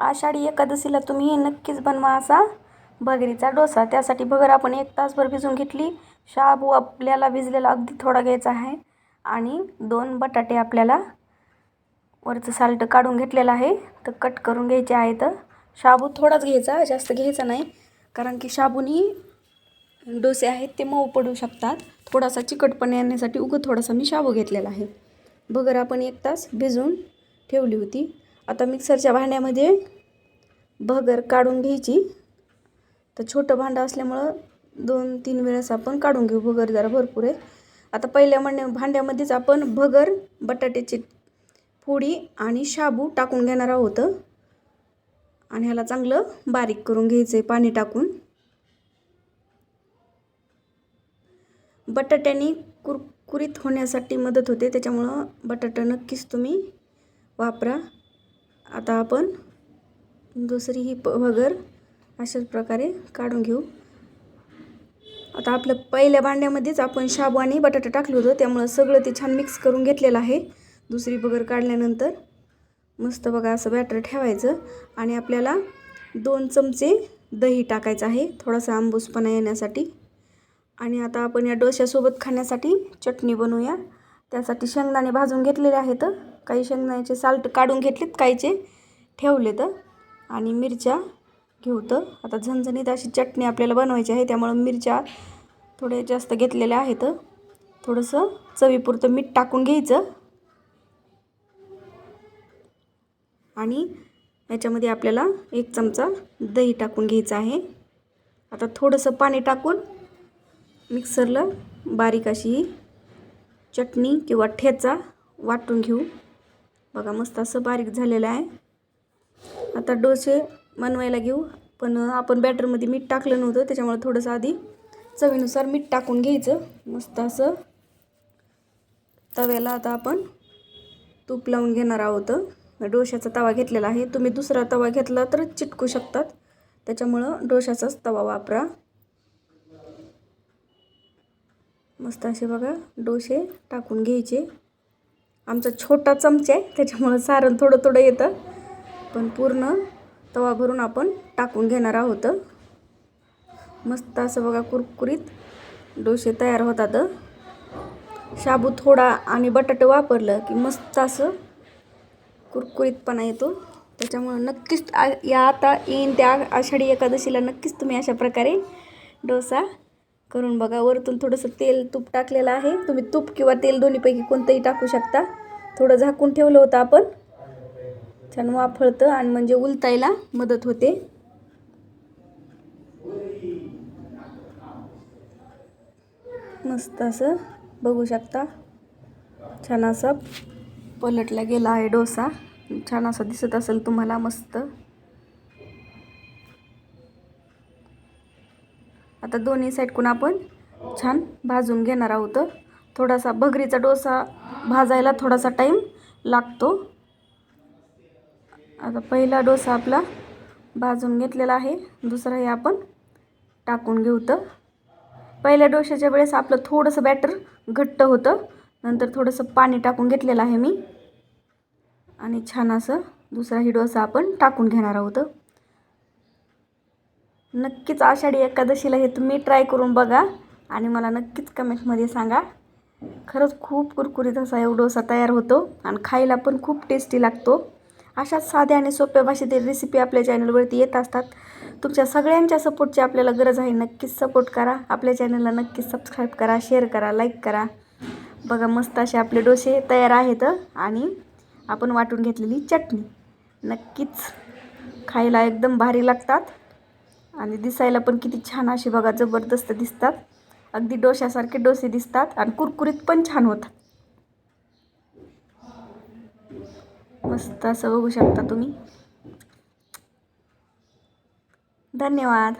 आषाढी एकादशीला तुम्ही नक्कीच बनवा असा भगरीचा डोसा. त्यासाठी भगर आपण एक तासभर भिजवून घेतली. शाबू आपल्याला भिजलेला अगदी थोडा घ्यायचा आहे. आणि दोन बटाटे आपल्याला वरचं साल्ट काढून घेतलेलं आहे. तर कट करून घ्यायचे आहे तर शाबू थोडाच घ्यायचा जास्त घ्यायचा नाही. कारण की शाबूनी डोसे आहेत ते मऊ पडू शकतात. थोडासा चिकटपणे आणण्यासाठी उगं थोडासा मी शाबू घेतलेला आहे. भगर आपण एक तास भिजवून ठेवली होती. आता मिक्सरच्या भांड्यामध्ये भगर काढून घ्यायची. तर छोटं भांडं असल्यामुळं दोन तीन वेळेस आपण काढून घेऊ. भगर जरा भरपूर आहे. आता पहिल्या म्हणण्या भांड्यामध्येच आपण भगर बटाट्याची फोडी आणि शाबू टाकून घेणार आहोत. आणि ह्याला चांगलं बारीक करून घ्यायचं आहे पाणी टाकून. बटाट्याने कुरकुरीत होण्यासाठी मदत होते. त्याच्यामुळं बटाटा नक्कीच तुम्ही वापरा. आता आपण दुसरी ही प भगर अशाच प्रकारे काढून घेऊ. आता आपलं पहिल्या भांड्यामध्येच आपण शाबू आणि बटाटा टाकलं होतं त्यामुळं सगळं ते छान मिक्स करून घेतलेलं आहे. दुसरी बगर काढल्यानंतर मस्त बघा असं बॅटर ठेवायचं आणि आपल्याला दोन चमचे दही टाकायचं आहे थोडासा आंबूसपणा येण्यासाठी. आणि आता आपण या डोश्यासोबत खाण्यासाठी चटणी बनवूया. त्यासाठी शेंगदाणे भाजून घेतलेले आहेत. काही शेंगदाण्याचे साल्ट काढून घेतलेत काहीचे. ठेवलेत. आणि मिरच्या घेऊ तर. आता झणझणीत अशी चटणी आपल्याला बनवायची आहे त्यामुळं मिरच्या थोड्या जास्त घेतलेल्या आहेत. थोडंसं चवीपुरतं मीठ टाकून घ्यायचं. आणि याच्यामध्ये आपल्याला एक चमचा दही टाकून घ्यायचं आहे. आता थोडंसं पाणी टाकून मिक्सरला बारीक अशी चटणी किंवा ठेचा वाटून घेऊ. बघा मस्त असं बारीक झालेलं आहे. आता डोसे बनवायला घेऊ. पण आपण बॅटरमध्ये मीठ टाकलं नव्हतं त्याच्यामुळे थोडंसं आधी चवीनुसार मीठ टाकून घ्यायचं. मस्त असं तव्याला आता आपण तूप लावून घेणार आहोत. डोशाचा तवा घेतलेला आहे. तुम्ही दुसरा तवा घेतला तर चिटकू शकतात. त्याच्यामुळं डोशाचाच तवा वापरा. मस्त असे बघा डोसे टाकून घ्यायचे. आमचा छोटा चमचा आहे त्याच्यामुळं सारण थोडं थोडं येतं. पण पूर्ण तवा भरून आपण टाकून घेणार आहोत. मस्त असं बघा कुरकुरीत डोसे तयार होतात. शाबू थोडा आणि बटाटे वापरलं की मस्त असं कुरकुरीतपणा येतो. त्याच्यामुळं नक्कीच या आता येईन त्या आषाढी एकादशीला नक्कीच तुम्ही अशा प्रकारे डोसा करून बघा. वरतून थोडंसं तेल तूप टाकलेलं आहे. तुम्ही तूप किंवा तेल दोन्हीपैकी कोणतंही टाकू शकता. थोडं झाकून ठेवलं होतं आपण. छान वाफळतं आणि म्हणजे उलटायला मदत होते. मस्त असं बघू शकता. छान असा पलटला गेला आहे डोसा. छान असा दिसत असेल तुम्हाला मस्त. आता दोन्ही साईडकून आपण छान भाजून घेणार आहोत. थोडासा भगरीचा डोसा भाजायला थोडासा टाईम लागतो. आता पहिला डोसा आपला भाजून घेतलेला आहे. दुसराही आपण टाकून घेऊ तर पहिल्या डोशाच्या वेळेस आपलं थोडंसं बॅटर घट्ट होतं. नंतर थोडंसं पाणी टाकून घेतलेलं आहे मी. आणि छान असं दुसराही डोसा आपण टाकून घेणार आहोत. नक्कीच आषाढी एकादशीला हे तुम्ही ट्राय करून बघा आणि मला नक्कीच कमेंटमध्ये सांगा. खरंच खूप कुरकुरीत असा एव डोसा तयार होतो आणि खायला पण खूप टेस्टी लागतो. अशाच साध्या आणि सोप्या भाषेतील रेसिपी आपल्या चॅनलवरती येत असतात. तुमच्या सगळ्यांच्या सपोर्टची आपल्याला गरज आहे. नक्कीच सपोर्ट करा. आपल्या चॅनलला नक्कीच सबस्क्राईब करा शेअर करा लाईक करा. बघा मस्त असे आपले डोसे तयार आहेत आणि आपण वाटून घेतलेली चटणी. नक्कीच खायला एकदम भारी लागतात. आणि दिसायला पण किती छान असे बघा जबरदस्त दिसतात. अगदी डोश्यासारखे डोसे दिसतात आणि कुरकुरीत पण छान होतात. मस्त असं बघू शकता तुम्ही. धन्यवाद.